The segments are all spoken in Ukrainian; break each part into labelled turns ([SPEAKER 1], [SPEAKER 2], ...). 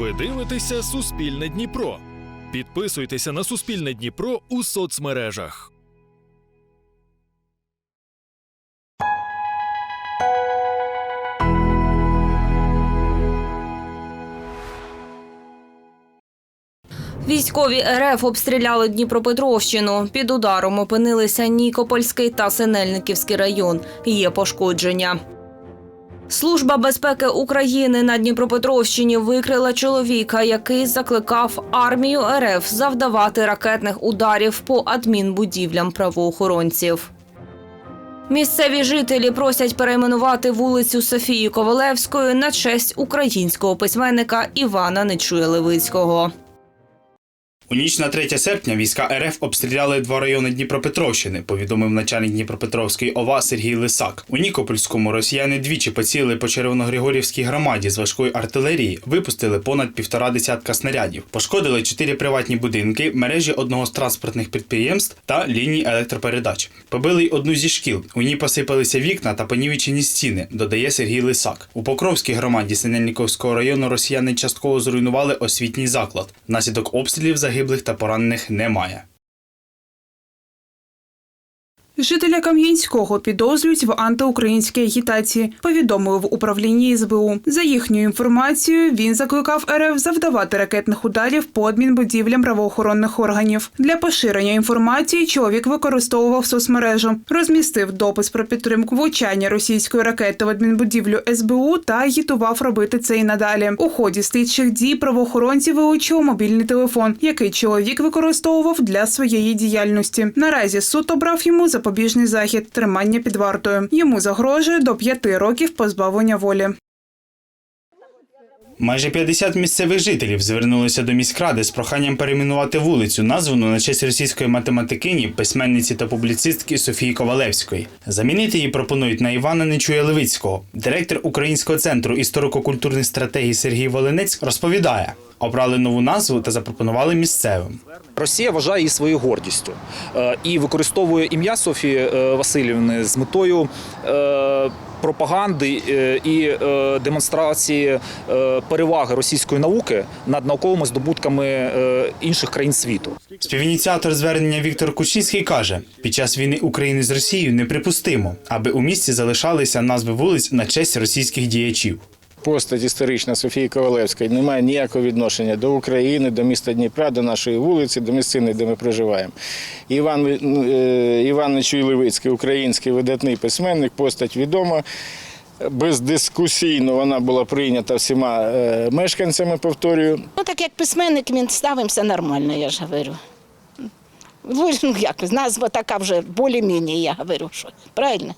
[SPEAKER 1] Ви дивитеся Суспільне Дніпро. Підписуйтеся на Суспільне Дніпро у соцмережах.
[SPEAKER 2] Військові РФ обстріляли Дніпропетровщину. Під ударом опинилися Нікопольський та Синельниківський район. Є пошкодження. Служба безпеки України на Дніпропетровщині викрила чоловіка, який закликав армію РФ завдавати ракетних ударів по адмінбудівлям правоохоронців. Місцеві жителі просять перейменувати вулицю Софії Ковалевської на честь українського письменника Івана Нечуя Левицького.
[SPEAKER 3] У ніч на 3 серпня війська РФ обстріляли два райони Дніпропетровщини, повідомив начальник Дніпропетровської ОВА Сергій Лисак. У Нікопольському росіяни двічі поцілили по Червоногригорівській громаді з важкої артилерії, випустили понад півтора десятка снарядів, пошкодили чотири приватні будинки, мережі одного з транспортних підприємств та лінії електропередач. Побили й одну зі шкіл. У ній посипалися вікна та понівечені стіни, додає Сергій Лисак. У Покровській громаді Синельниковського району росіяни частково зруйнували освітній заклад. Внаслідок обстрілів загиблих та поранених немає.
[SPEAKER 4] Жителя Кам'янського підозрюють в антиукраїнській агітації, повідомили в управлінні СБУ. За їхньою інформацією, він закликав РФ завдавати ракетних ударів по адмінбудівлям правоохоронних органів. Для поширення інформації чоловік використовував соцмережу, розмістив допис про підтримку влучання російської ракети в адмінбудівлю СБУ та агітував робити це і надалі. У ході слідчих дій правоохоронці вилучили мобільний телефон, який чоловік використовував для своєї діяльності. Наразі суд обрав йому запобіжний захід тримання під вартою. Йому загрожує до п'яти років позбавлення волі.
[SPEAKER 3] Майже 50 місцевих жителів звернулися до міськради з проханням перейменувати вулицю, названу на честь російської математикині, письменниці та публіцистки Софії Ковалевської. Замінити її пропонують на Івана Нечуя Левицького. Директор Українського центру історико-культурних стратегій Сергій Волинець розповідає. Обрали нову назву та запропонували місцевим.
[SPEAKER 5] Росія вважає її своєю гордістю е, і використовує ім'я Софії е, Васильівни з метою е, пропаганди е, і е, демонстрації е, переваги російської науки над науковими здобутками інших країн світу.
[SPEAKER 3] Співініціатор звернення Віктор Кучинський каже: під час війни України з Росією неприпустимо, аби у місті залишалися назви вулиць на честь російських діячів.
[SPEAKER 6] Постать історична Софії Ковалевської не має ніякого відношення до України, до міста Дніпра, до нашої вулиці, до місцини, де ми проживаємо. Іван, е, Іван Нечуй Левицький, український видатний письменник, постать відома. Бездискусійно вона була прийнята всіма е, мешканцями, повторюю.
[SPEAKER 7] Ну, так як письменник, він ставимося нормально, я ж говорю. Ну, як, назва така вже більш-менш, я говорю, що правильно?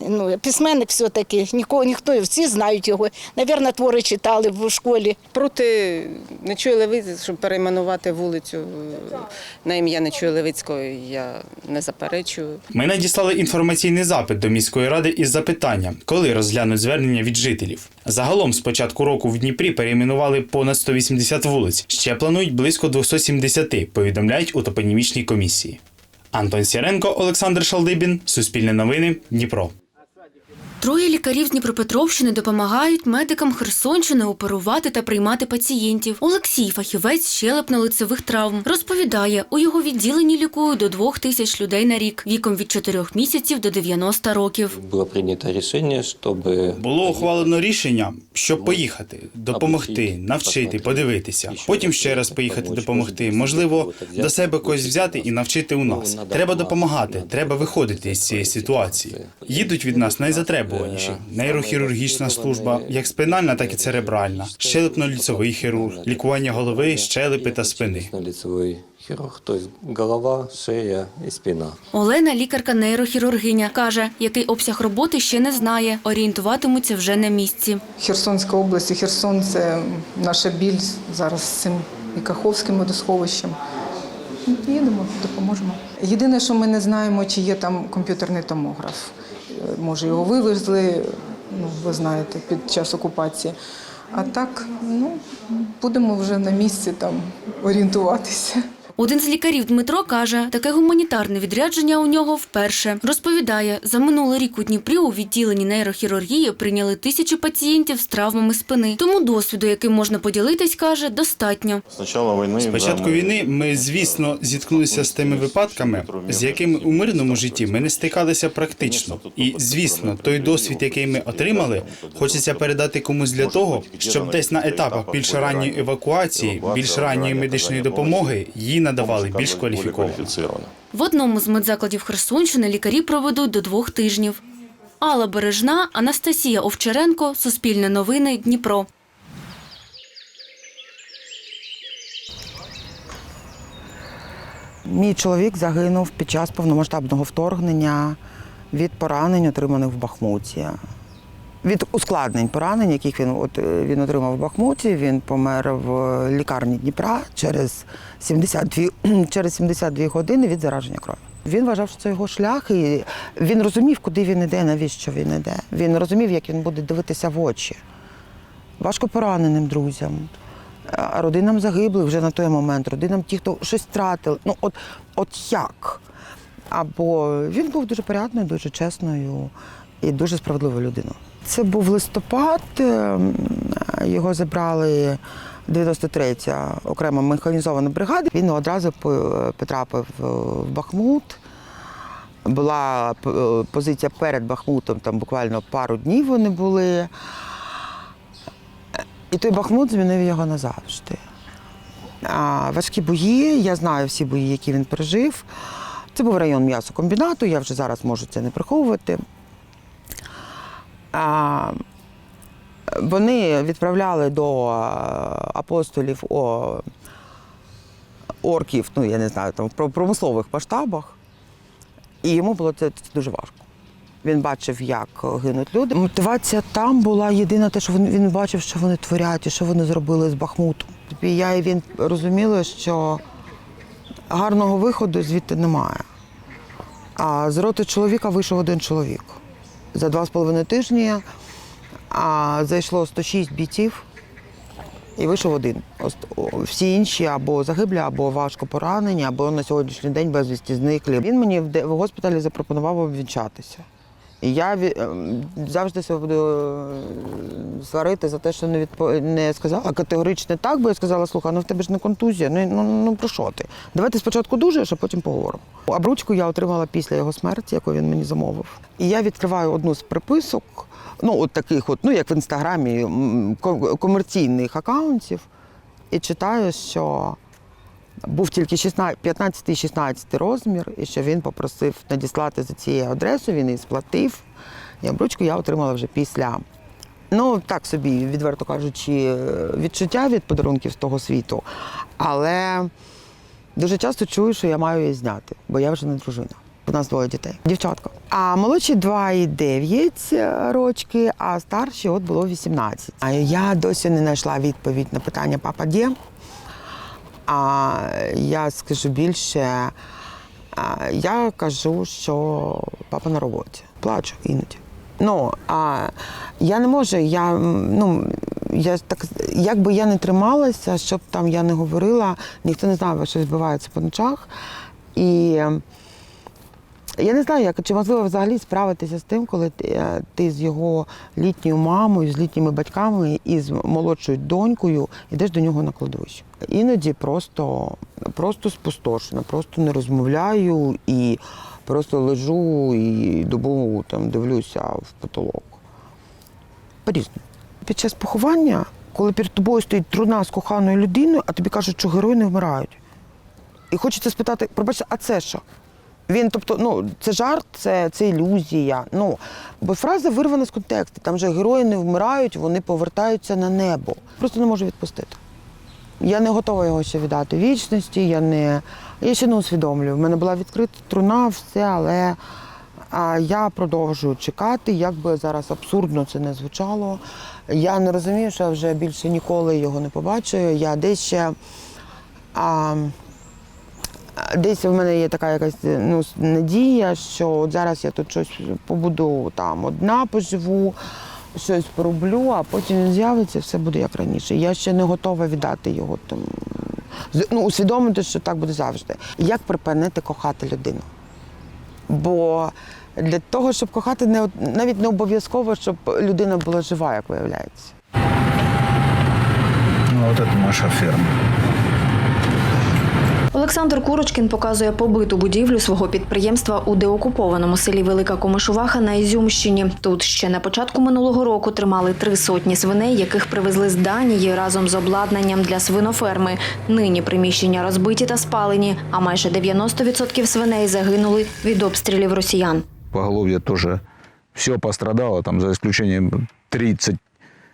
[SPEAKER 7] Ну, письменник все-таки, нікого, ніхто, всі знають його. Навірно, твори читали в школі.
[SPEAKER 8] Проти Нечуя Левиці, щоб перейменувати вулицю е, на ім'я Нечуя Левицького, я не заперечую.
[SPEAKER 3] Ми надіслали інформаційний запит до міської ради із запитанням, коли розглянуть звернення від жителів. Загалом з початку року в Дніпрі перейменували понад 180 вулиць. Ще планують близько 270, повідомляють у топонімічній комісії. Антон Сіренко, Олександр Шалдибін, Суспільне новини, Дніпро.
[SPEAKER 9] Троє лікарів з Дніпропетровщини допомагають медикам Херсонщини оперувати та приймати пацієнтів. Олексій, фахівець щелепно-лицевих травм, розповідає, у його відділенні лікують до двох тисяч людей на рік, віком від 4 місяців до 90 років.
[SPEAKER 10] Было принято решение, чтобы...
[SPEAKER 3] Було ухвалено рішення, щоб поїхати, допомогти, навчити, подивитися. Потім ще раз поїхати допомогти. Можливо, до себе когось взяти і навчити у нас. Треба допомагати, треба виходити з цієї ситуації. Їдуть від нас найзатребуваніші. Нейрохірургічна служба, як спинальна, так і церебральна, щелепно-ліцевий хірург, лікування голови, щелепи та спини.
[SPEAKER 10] лицевой хирург, то голова, шея и спина.
[SPEAKER 9] Олена, лікарка-нейрохірургиня, каже, який обсяг роботи ще не знає. Орієнтуватимуться вже на місці.
[SPEAKER 11] Херсонська область і Херсон це наша біль зараз з цим і Каховським водосховищем. Ну, Їдемо, допоможемо. Єдине, що ми не знаємо, чи є там комп'ютерний томограф. Е, Може, його вивезли, ну, ви знаєте, під час окупації. А так, ну, будемо вже на місці там орієнтуватися.
[SPEAKER 9] Один з лікарів Дмитро каже, таке гуманітарне відрядження у нього вперше. Розповідає, за минулий рік у Дніпрі у відділенні нейрохірургії прийняли тисячі пацієнтів з травмами спини. Тому досвіду, яким можна поділитись, каже, достатньо.
[SPEAKER 3] З початку війни ми, звісно, зіткнулися з тими випадками, з якими у мирному житті ми не стикалися практично. І звісно, той досвід, який ми отримали, хочеться передати комусь для того, щоб десь на етапах більш ранньої евакуації, більш ранньої медичної допомоги її надавали більш кваліфіковано.
[SPEAKER 9] В одному з медзакладів Херсонщини лікарі проведуть до двох тижнів. Алла Бережна, Анастасія Овчаренко, Суспільне новини, Дніпро.
[SPEAKER 12] Мій чоловік загинув під час повномасштабного вторгнення від поранень, отриманих в Бахмуті. Від ускладнень поранень, яких він от е, він отримав в Бахмуті. Він помер в лікарні Дніпра через 72, через 72 години від зараження крові. Він вважав, що це його шлях, і він розумів, куди він іде, навіщо він іде. Він розумів, як він буде дивитися в очі важко пораненим друзям, родинам загиблих вже на той момент, родинам ті, хто щось втратив. Ну, от, от як? Або він був дуже порядною, дуже чесною і дуже справедливою людиною. Це був листопад, ем, його забрали 93-я окрема механізована бригада. Він одразу потрапив в Бахмут. Була е, позиція перед Бахмутом, там буквально пару днів вони були. І той Бахмут змінив його назавжди. Важкі бої, я знаю всі бої, які він пережив. Це був район м'ясокомбінату, я вже зараз можу це не приховувати. Вони відправляли до апостолів о, орків, ну я не знаю, там в промислових масштабах. І йому було це дуже важко. Він бачив, як гинуть люди. Мотивація там була єдина, те, що він, він бачив, що вони творять і що вони зробили з Бахмутом. І я і він розуміли, що гарного виходу звідти немає. А з роти чоловіка вийшов один чоловік. За два з половиною тижні а, зайшло 106 бійців і вийшов один. Ось Всі інші або загиблі, або важко поранені, або на сьогоднішній день безвісті зниклі. Він мені в госпіталі запропонував обвінчатися. І я ем, завжди себе буду е, сварити за те, що не відпо... не сказала категорично так, бо я сказала, слухай, ну в тебе ж не контузія, ну, ну, ну про що ти? Давай ти спочатку дужаєш, а потім поговоримо. Обручку я отримала після його смерті, яку він мені замовив. І я відкриваю одну з приписок, ну от таких, от, ну як в інстаграмі, комерційних акаунтів, і читаю, що був тільки 16 15-16 розмір, і що він попросив надіслати за цією адресою, він її сплатив. І обручку я отримала вже після. Ну, так собі, відверто кажучи, відчуття від подарунків з того світу. Але дуже часто чую, що я маю її зняти, бо я вже не дружина. У нас двоє дітей. Дівчатка. А молодші 2,9 рочки, а старші от було 18. А я досі не знайшла відповідь на питання папа де. А я скажу більше, я кажу, що папа на роботі. Плачу іноді. Ну, а я не можу, я, ну, я так, як би я не трималася, щоб там я не говорила, ніхто не знав, що відбувається по ночах. І я не знаю, як, чи можливо взагалі справитися з тим, коли ти, е, ти з його літньою мамою, з літніми батьками і з молодшою донькою йдеш до нього на кладовище. Іноді просто, просто спустошена, просто не розмовляю і просто лежу і добу там дивлюся в потолок. По-різному. Під час поховання, коли перед тобою стоїть труна з коханою людиною, а тобі кажуть, що герої не вмирають. І хочеться спитати, пробачте, а це що? Він, тобто, ну, це жарт, це, це ілюзія. Ну, бо фраза вирвана з контексту. Там же герої не вмирають, вони повертаються на небо. Просто не можу відпустити. Я не готова його ще віддати вічності, я не я ще не усвідомлюю. В мене була відкрита труна, все, але а, я продовжую чекати, як би зараз абсурдно це не звучало. Я не розумію, що я вже більше ніколи його не побачу. Я десь ще. А, Десь в мене є така якась ну, надія, що от зараз я тут щось побуду там одна поживу, щось пороблю, а потім він з'явиться, все буде як раніше. Я ще не готова віддати його там ну, усвідомити, що так буде завжди. Як припинити кохати людину? Бо для того, щоб кохати, не навіть не обов'язково, щоб людина була жива, як виявляється.
[SPEAKER 13] Ну, это наша ферма.
[SPEAKER 9] Олександр Курочкін показує побиту будівлю свого підприємства у деокупованому селі Велика Комишуваха на Ізюмщині. Тут ще на початку минулого року тримали три сотні свиней, яких привезли з Данії разом з обладнанням для свиноферми. Нині приміщення розбиті та спалені, а майже 90% свиней загинули від обстрілів росіян.
[SPEAKER 13] Поголовье тоже все пострадало, там за исключением 30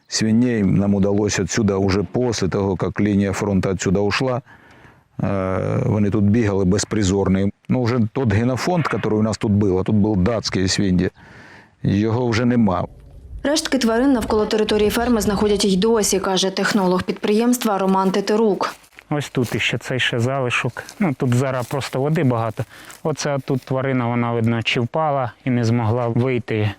[SPEAKER 13] свиней нам удалось отсюда уже после того, как линия фронта отсюда ушла. Е, Вони тут бігали безпризорні. Ну, вже тот генофонд, який у нас тут був, а тут був датський свинді, його вже нема.
[SPEAKER 9] Рештки тварин навколо території ферми знаходять й досі, каже технолог підприємства Роман Тетерук.
[SPEAKER 14] Ось тут іще цей ще залишок. Ну тут зараз просто води багато. Оце тут тварина, вона видно, чи впала і не змогла вийти.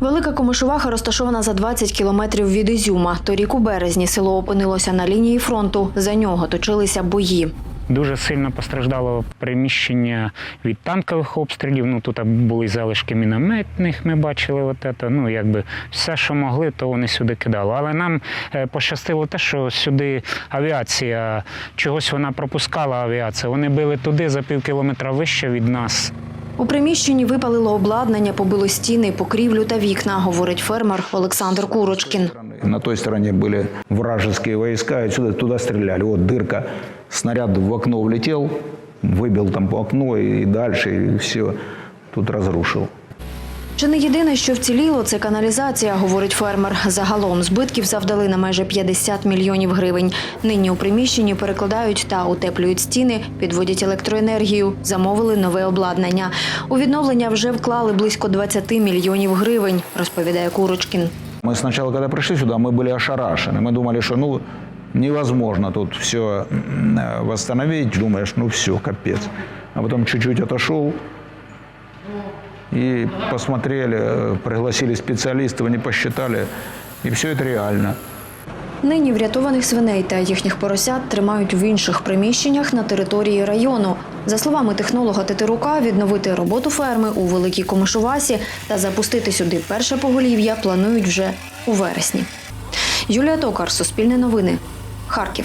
[SPEAKER 9] Велика Комишуваха розташована за 20 кілометрів від Ізюма. Торік у березні село опинилося на лінії фронту. За нього точилися бої.
[SPEAKER 14] Дуже сильно постраждало приміщення від танкових обстрілів. Ну тут були залишки мінометних. Ми бачили, от це. Ну якби все, що могли, то вони сюди кидали. Але нам е, пощастило те, що сюди авіація чогось вона пропускала авіація. Вони били туди за пів кілометра вище від нас.
[SPEAKER 9] У приміщенні випалило обладнання, побило стіни, покрівлю та вікна, говорить фермер Олександр Курочкін.
[SPEAKER 13] На той стороне были вражеские войска, отсюда туда стреляли. Вот дырка, снаряд в окно влетел, выбил там по окну и дальше, и все тут разрушил.
[SPEAKER 9] Чи не єдине, що вціліло, це каналізація, говорить фермер. Загалом збитків завдали на майже 50 мільйонів гривень. Нині у приміщенні перекладають та утеплюють стіни, підводять електроенергію, замовили нове обладнання. У відновлення вже вклали близько 20 мільйонів гривень, розповідає Курочкін.
[SPEAKER 13] Мы сначала, когда пришли сюда, мы были ошарашены. Мы думали, что ну невозможно тут все восстановить. Думаешь, ну все, капец. А потом чуть-чуть отошел и посмотрели, э, пригласили специалистов, они посчитали, и все это реально.
[SPEAKER 9] Нині врятованих свиней та їхніх поросят тримають в інших приміщеннях на території району. За словами технолога Тетерука, відновити роботу ферми у Великій Комишувасі та запустити сюди перше поголів'я планують вже у вересні. Юлія Токар, Суспільне новини, Харків.